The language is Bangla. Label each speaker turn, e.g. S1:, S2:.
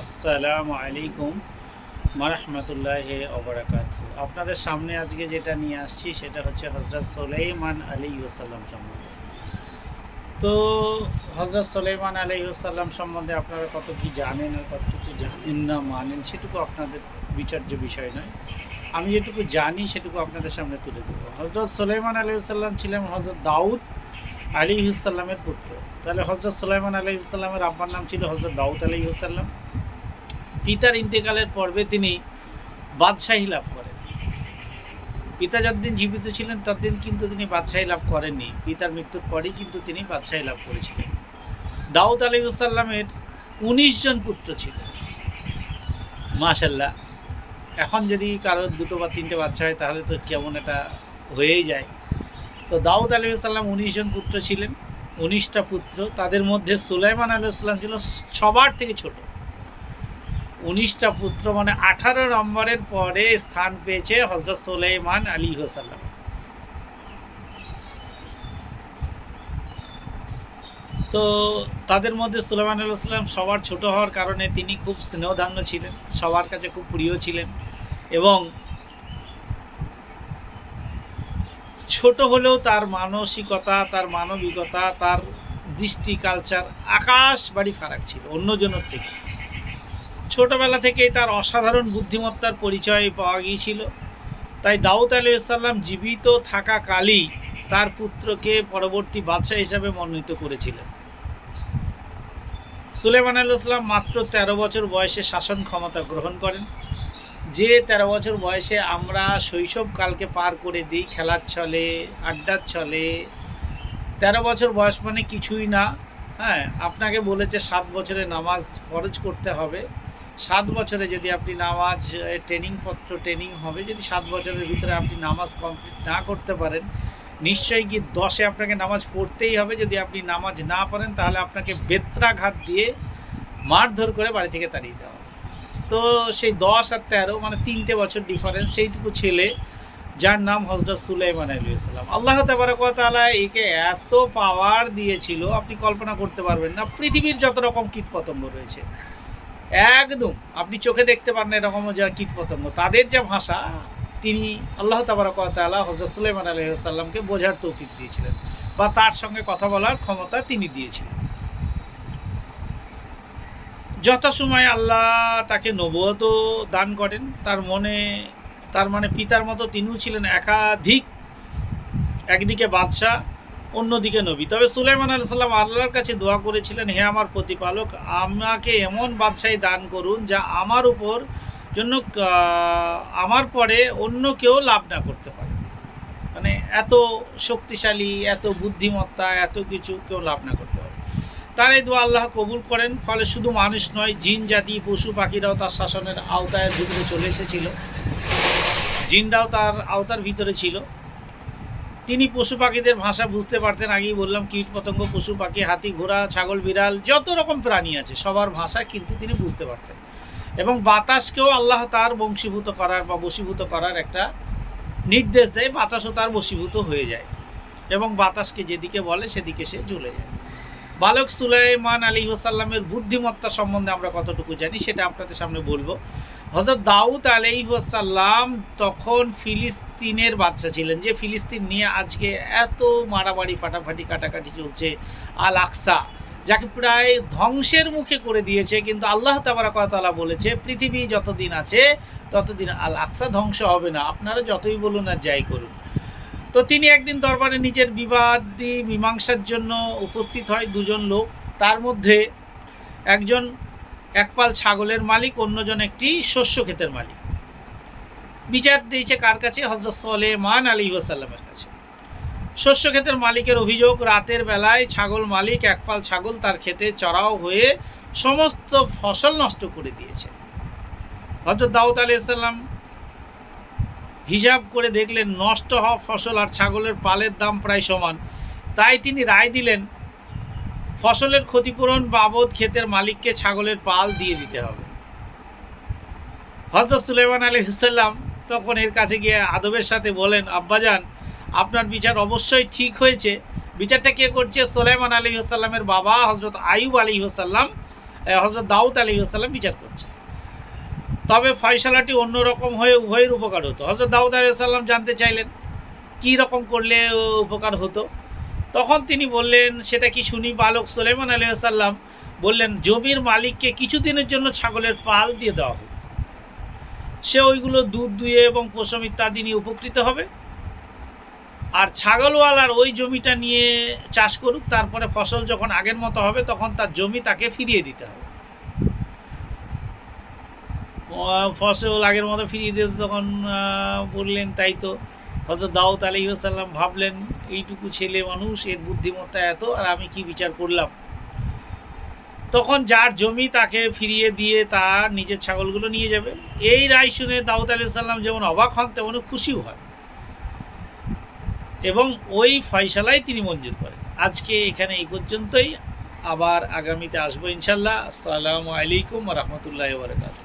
S1: আসসালামু আলাইকুম মারহমতুল্লাহ অবরাকাত আপনাদের সামনে আজকে যেটা নিয়ে আসছি, সেটা হচ্ছে হজরত সোলাইমান আলী ওসাল্লাম সম্বন্ধে। তো হজরত সোলাইমান আলী ওসাল্লাম সম্বন্ধে আপনারা কত কি জানেন আর কতটুকু জানেন না মানেন, সেটুকু আপনাদের বিচার্য বিষয় নয়। আমি যেটুকু জানি, সেটুকু আপনাদের সামনে তুলে দেবো হজরত সোলাইমান আলী সাল্লাম ছিলেন হজরত দাউদ আলী হুসাল্লামের পুত্র। তাহলে হজরত সুলাইমান আলী হুসাল্লামের আব্বার নাম ছিল হজরত দাউদ আলী হুসাল্লাম পিতার ইন্তেকালের পর্বে তিনি বাদশাহী লাভ করেন। পিতা যতদিন জীবিত ছিলেন, ততদিন কিন্তু তিনি বাদশাহী লাভ করেননি। পিতার মৃত্যুর পরেই কিন্তু তিনি বাদশাহী লাভ করেছিলেন। দাউদ আলী হুসাল্লামের উনিশ জন পুত্র ছিল। মাশাল্লাহ এখন যদি কারোর দুটো বা তিনটে বাচ্চা হয়, তাহলে তো কেমন এটা হয়েই যায়। তো দাউদ আলী সাল্লাম উনিশ জন পুত্র ছিলেন, উনিশটা পুত্র। তাদের মধ্যে সুলাইমান আলী সাল্লাম ছিল সবার থেকে ছোট। উনিশটা পুত্র মানে আঠারো নম্বরের পরে স্থান পেয়েছে হজরত সুলাইমান আলী সাল্লাম তো তাদের মধ্যে সুলাইমান আলু সাল্লাম সবার ছোট হওয়ার কারণে তিনি খুব স্নেহধান্য ছিলেন, সবার কাছে খুব প্রিয় ছিলেন এবং ছোট হলেও তার মানসিকতা, তার মানবিকতা, তার দৃষ্টি কালচার আকাশ বাড়ি ফারাক ছিল অন্যজনের থেকে। ছোটবেলা থেকেই তার অসাধারণ বুদ্ধিমত্তার পরিচয় পাওয়া গিয়েছিল। তাই দাউদ আলী সাল্লাম জীবিত থাকাকালই তার পুত্রকে পরবর্তী বাদশাহ হিসাবে মনোনীত করেছিলেন। সুলেমান আলু আলাইসাল্লাম মাত্র তেরো বছর বয়সে শাসন ক্ষমতা গ্রহণ করেন। যে তেরো বছর বয়সে আমরা শৈশবকালকে পার করে দিই, খেলার ছলে, আড্ডার ছলে, তেরো বছর বয়স মানে কিছুই না। হ্যাঁ আপনাকে বলেছে সাত বছরে নামাজ ফরজ করতে হবে। সাত বছরে যদি আপনি নামাজ ট্রেনিং পত্র ট্রেনিং হবে, যদি সাত বছরের ভিতরে আপনি নামাজ কমপ্লিট না করতে পারেন, নিশ্চয়ই কি দশে আপনাকে নামাজ পড়তেই হবে। যদি আপনি নামাজ না পড়েন, তাহলে আপনাকে বেত্রাঘাত দিয়ে মারধর করে বাড়ি থেকে তাড়িয়ে দেওয়া তো সেই দশ আর তেরো মানে তিনটে বছর ডিফারেন্স সেইটুকু ছেলে, যার নাম হজরত সুলাইমান আলী ইসলাম আল্লাহ তালা একে এত পাওয়ার দিয়েছিল, আপনি কল্পনা করতে পারবেন না, পৃথিবীর যত রকম কীট পতঙ্গ রয়েছে। একদম, আপনি চোখে দেখতে পারেন এরকম যারা কীট পতঙ্গ তাদের যে ভাষা, তিনি আল্লাহ তাবারকালা হজরত সুলাইমান আলহিসাল্লামকে বোঝার তৌফিক দিয়েছিলেন, বা তার সঙ্গে কথা বলার ক্ষমতা তিনি দিয়েছিলেন। যথাসময়ে আল্লাহ তাকে নবত দান করেন। তার মনে, তার মানে পিতার মতো তিনিও ছিলেন একাধিক, একদিকে বাদশাহ, অন্যদিকে নবী। তবে সুলাইমান আলাইসাল্লাম আল্লাহর কাছে দোয়া করেছিলেন, হে আমার প্রতিপালক, আমাকে এমন বাদশাহী দান করুন যা আমার উপর জন্য আমার পরে অন্য কেউ লাভ না করতে পারে। মানে এত শক্তিশালী, এত বুদ্ধিমত্তা, এত কিছু কেউ লাভ না করতে পারে তার এই দোয়া আল্লাহ কবুল করেন। ফলে শুধু মানুষ নয়, জিন, জাতি, পশু, পাখিরাও তার শাসনের আওতায় ভিতরে চলে এসেছিল। জিনরাও তার আওতার ভিতরে ছিল। তিনি পশু পাখিদের ভাষা বুঝতে পারতেন, আগেই বললাম কীট পতঙ্গ পশু পাখি, হাতি, ঘোড়া, ছাগল, বিড়াল, যত রকম প্রাণী আছে, সবার ভাষা কিন্তু তিনি বুঝতে পারতেন। এবং বাতাসকেও আল্লাহ তার বংশীভূত করার বা বশীভূত করার একটা নির্দেশ দেয়, বাতাসও তার বশীভূত হয়ে যায়। এবং বাতাসকে যেদিকে বলে, সেদিকে সে চলে যায়। বালক সুলাইমান আলী ওসাল্লামের বুদ্ধিমত্তা সম্বন্ধে আমরা কতটুকু জানি সেটা আপনাদের সামনে বলব। হজরত দাউদ আলী ওসাল্লাম তখন ফিলিস্তিনের বাচ্চা ছিলেন, যে ফিলিস্তিন নিয়ে আজকে এত মারামারি, ফাটাফাটি, কাটাকাটি চলছে আল আকসা যাকে প্রায় ধ্বংসের মুখে করে দিয়েছে, কিন্তু আল্লাহ তাবারাকাতালা বলেছে, পৃথিবী যতদিন আছে ততদিন আল আকসা ধ্বংস হবে না। আপনারা যতই বলুন আর যাই করুন। তো তিনি একদিন দরবারে নিজের বিবাদী মীমাংসার জন্য উপস্থিত হয় দুজন লোক। তার মধ্যে একজন একপাল ছাগলের মালিক, অন্যজন একটি শস্য ক্ষেতের মালিক। বিচার দিয়েছে কার কাছে? হজরত সলেমান আলী ওসাল্লামের কাছে। শস্য ক্ষেতের মালিকের অভিযোগ, রাতের বেলায় ছাগল মালিক, একপাল ছাগল তার ক্ষেতে চড়াও হয়ে সমস্ত ফসল নষ্ট করে দিয়েছে। হজরত দাউদ আলী হিসাব করে দেখলেন নষ্ট হওয়া ফসল আর ছাগলের পালের দাম প্রায় সমান। তাই তিনি রায় দিলেন, ফসলের ক্ষতিপূরণ বাবদ ক্ষেতের মালিককে ছাগলের পাল দিয়ে দিতে হবে। হজরত সুলেমান আলী হুসাল্লাম তখন এর কাছে গিয়ে আদবের সাথে বলেন আব্বাজান আপনার বিচার অবশ্যই ঠিক হয়েছে। বিচারটা কে করছে? সোলাইমান আলী হুসাল্লামের বাবা হজরত আইব আলী হুসাল্লাম হজরত দাউদ আলী ইসলাম বিচার করছে। তবে ফয়সালাটি অন্যরকম হয়ে উভয়ের উপকার হতো। হজরত দাউদ আলী সাল্লাম জানতে চাইলেন, কী রকম করলে উপকার হতো? তখন তিনি বললেন, সেটা কি শুনি? বালক সুলেমান আলী সাল্লাম বললেন, জমির মালিককে কিছুদিনের জন্য ছাগলের পাল দিয়ে দেওয়া হোক। সে ওইগুলো দুধ দুয়ে এবং পশম ইত্যাদি নিয়ে উপকৃত হবে। আর ছাগলওয়ালার ওই জমিটা নিয়ে চাষ করুক, তারপরে ফসল যখন আগের মতো হবে, তখন তার জমি তাকে ফিরিয়ে দিতে হবে। ফসল আগের মতো ফিরিয়ে দিতে তখন বললেন, তাই তো। হজরত দাউদ আলী সাল্লাম ভাবলেন, এইটুকু ছেলে মানুষ, এর বুদ্ধিমত্তা এত, আর আমি কি বিচার করলাম? তখন যার জমি তাকে ফিরিয়ে দিয়ে তার নিজের ছাগলগুলো নিয়ে যাবে। এই রায় শুনে দাউদ আলী সাল্লাম যেমন অবাক হন তেমন খুশিও হন। এবং ওই ফয়সালাই তিনি মঞ্জুর করেন। আজকে এখানে এই পর্যন্তই। আবার আগামীতে আসব ইনশাল্লাহ আসসালামু আলাইকুম রহমতুল্লাহ বরকাত